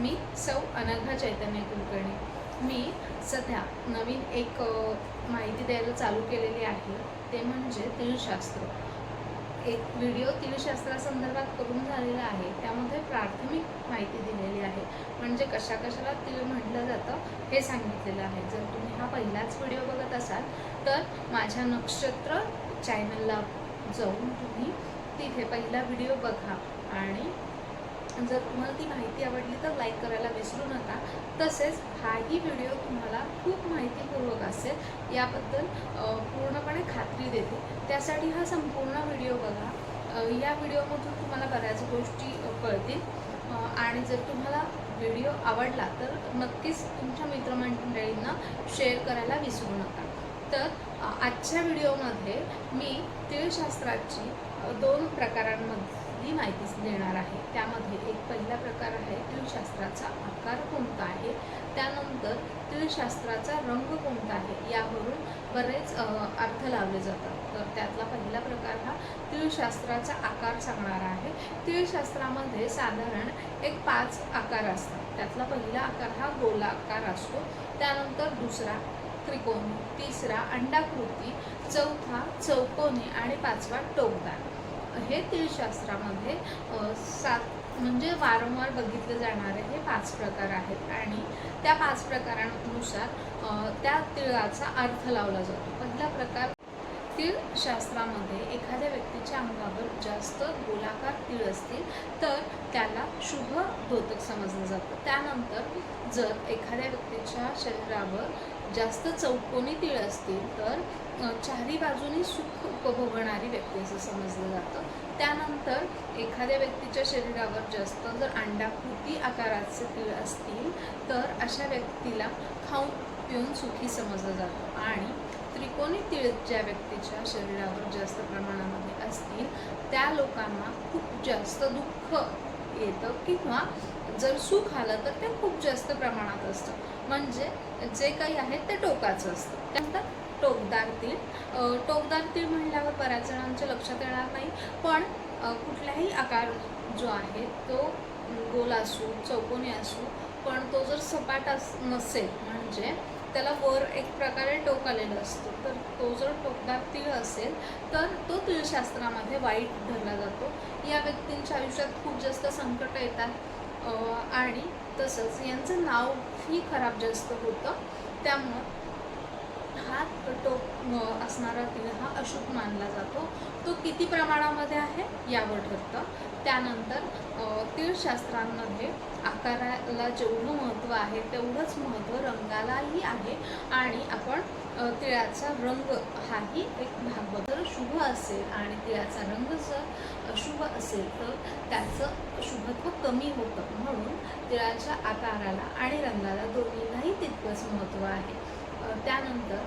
मी सौ अनघा चैतन्य कुलकर्णी. मी सध्या नवीन एक माहिती द्यायला चालू केलेली आहे. ते म्हणजे तिळशास्त्र एक व्हिडिओ तिळशास्त्रासंदर्भात करून झालेला आहे. त्यामध्ये प्राथमिक माहिती दिलेली आहे. म्हणजे कशा कशाला तिळ म्हटलं जातं हे सांगितलेलं आहे. जर तुम्ही हा पहिलाच व्हिडिओ बघत असाल तर माझ्या नक्षत्र चॅनलला जाऊन तुम्ही तिथे पहिला व्हिडिओ बघा आणि जर तुम्हाला ती माहिती आवडली तर लाईक करायला विसरू नका. तसेच हाही व्हिडिओ तुम्हाला खूप माहितीपूर्वक असेल याबद्दल पूर्णपणे खात्री देते. त्यासाठी हा संपूर्ण व्हिडिओ बघा. या व्हिडिओमधून तुम्हाला बऱ्याच गोष्टी कळतील. आणि जर तुम्हाला व्हिडिओ आवडला तर नक्कीच तुमच्या मित्रमंडळींना शेअर करायला विसरू नका. तर आजच्या व्हिडिओमध्ये मी तिळशास्त्राची दोन प्रकारांमधली माहिती देणार आहे. त्यामध्ये एक पहिला प्रकार आहे तिळशास्त्राचा आकार कोणता आहे? त्यानंतर तिळशास्त्राचा रंग कोणता आहे? यावरून बरेच अर्थ लावले जातात. तर त्यातला पहिला प्रकार हा तिळशास्त्राचा आकार सांगणारा आहे. तिळशास्त्रामध्ये साधारण एक पाच आकार असतात. त्यातला पहिला आकार हा गोलाकार असतो. त्यानंतर दुसरा त्रिकोणी तिसरा अंडाकृती चौथा चौकोनी आणि पाचवा टोकदार. हे तिळशास्त्रामध्ये सात म्हणजे वारंवार बघितले जाणारे हे पाच प्रकार आहेत. आणि त्या पाच प्रकारानुसार त्या तिळाचा अर्थ लावला जातो. पहिला प्रकार तीळशास्त्रामध्ये एखाद्या व्यक्तीच्या अंगावर जास्त गोलाकार तीळ असतील तर त्याला शुभ धोतक समजलं जातं. त्यानंतर जर एखाद्या व्यक्तीच्या शरीरावर जास्त चौकोनी तीळ असतील तर चारी बाजूनी सुख उपभोगणारी व्यक्ती असं समजलं जातं. त्यानंतर एखाद्या व्यक्तीच्या शरीरावर जास्त जर अंडाकृती आकाराचे तीळ असतील तर अशा व्यक्तीला खाऊन पिऊन सुखी समजलं जातं. आणि त्रिकोणी तिळ ज्या व्यक्तीच्या शरीरावर जास्त प्रमाणामध्ये असतील त्या लोकांना खूप जास्त दुःख येतं किंवा जर सुख आलं तर ते खूप जास्त प्रमाणात असतं. म्हणजे जे काही आहे ते टोकाचं असतं. त्यानंतर टोकदार तीळ टोकदार तीळ म्हणल्यावर बऱ्याच जणांच्या लक्षात येणार नाही पण कुठल्याही कुठलाही आकार जो आहे तो गोल असू चौकोनी असू पण तो जर सपाट अस नसेल म्हणजे त्याला वर एक प्रकारे टोक आलेलं असतो. तर तो जर टोकदार तीळ असेल तर तो तीळशास्त्रामध्ये वाईट धरला जातो. या व्यक्तींच्या आयुष्यात खूप जास्त संकट येतात. आणि तसंच यांचं नावही खराब जास्त होतं. त्यामुळं हा टोक असणारा तीळ हा अशुभ मानला जातो. तो किती प्रमाणामध्ये आहे? यावर ठरतं. त्यानंतर तीळशास्त्रांमध्ये आकाराला जेवढं महत्त्व आहे तेवढंच महत्त्व रंगालाही आहे. आणि आपण तिळाचा रंग हाही एक भाग जर शुभ असेल आणि तिळाचा रंग जर अशुभ असेल तर त्याचं शुभत्व कमी होतं. म्हणून तिळाच्या आकाराला आणि रंगाला दोन्हीलाही तितकंच महत्त्व आहे. त्यानंतर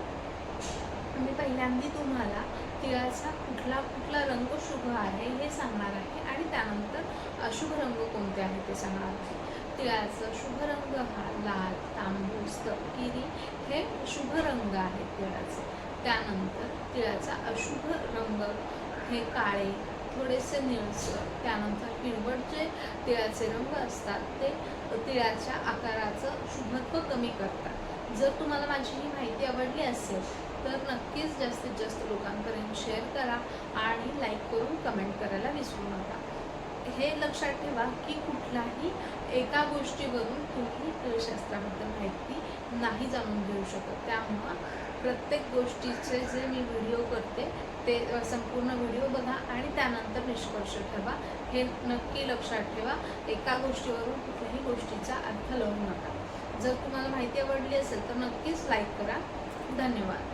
मी पहिल्यांदी तुम्हाला तिळाचा कुठला कुठला रंग शुभ आहे हे सांगणार आहे आणि त्यानंतर अशुभ रंग कोणते आहे ते सांगणार आहे. तिळाचा शुभ रंग हा लाल तांबूस तपकिरी हे शुभ रंग आहेत तिळाचे. त्यानंतर तिळाचा अशुभ रंग हे काळे थोडेसे निळसर त्यानंतर पिळवट जे तिळाचे रंग असतात ते तिळाच्या आकाराचं शुभत्व कमी करतात. जर तुम्हाला माझी ही माहिती आवडली असेल तर नक्कीच जास्तीत जास्त लोकांपर्यंत शेअर करा आणि लाईक करून कमेंट करायला विसरू नका. हे लक्षात ठेवा की कुठल्याही एका गोष्टीवरून तुम्ही शास्त्राबद्दल माहिती नाही जाणून घेऊ शकत. त्यामुळं प्रत्येक गोष्टीचे जे मी व्हिडिओ करते ते संपूर्ण व्हिडिओ बघा आणि त्यानंतर निष्कर्ष ठेवा. हे नक्की लक्षात ठेवा. एका गोष्टीवरून कुठल्याही गोष्टीचा अर्थ लावू नका. जर तुम्हाला माहिती आवडली असेल तर नक्कीच लाईक करा. धन्यवाद.